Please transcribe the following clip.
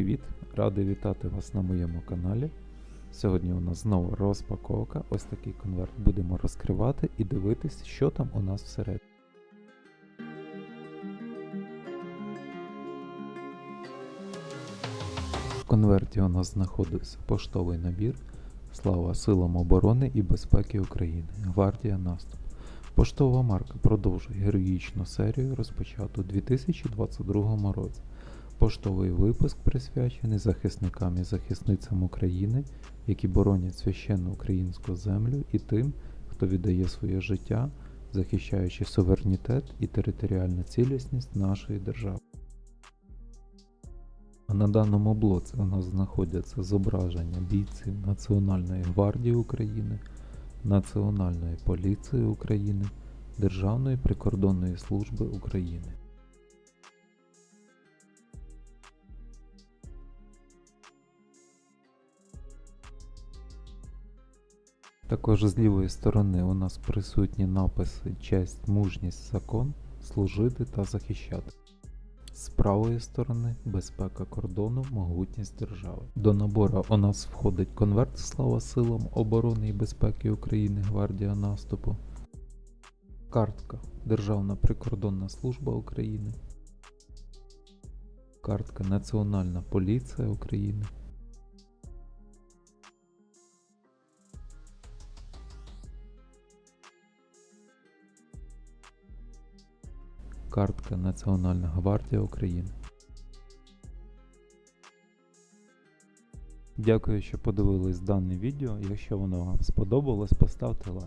привіт! Радий вітати вас на моєму каналі. Сьогодні у нас знову розпаковка. Ось такий конверт будемо розкривати і дивитись, що там у нас всередині. В конверті у нас знаходиться поштовий набір Слава силам оборони і безпеки України. Гвардія наступ. Поштова марка продовжує героїчну серію, розпочату у 2022 році. Поштовий випуск присвячений захисникам і захисницям України, які боронять священну українську землю і тим, хто віддає своє життя, захищаючи суверенітет і територіальну цілісність нашої держави. А на даному блоці у нас знаходяться зображення бійців Національної гвардії України, Національної поліції України, Державної прикордонної служби України. Також з лівої сторони у нас присутні написи Честь, мужність, закон, служити та захищати. З правої сторони безпека кордону, могутність держави. До набору у нас входить конверт Слава силам оборони і безпеки України Гвардія наступу. Картка Державна прикордонна служба України. Картка Національна поліція України. Картка Національна гвардія України. Дякую, що подивились дане відео. Якщо воно вам сподобалось, поставте лайк.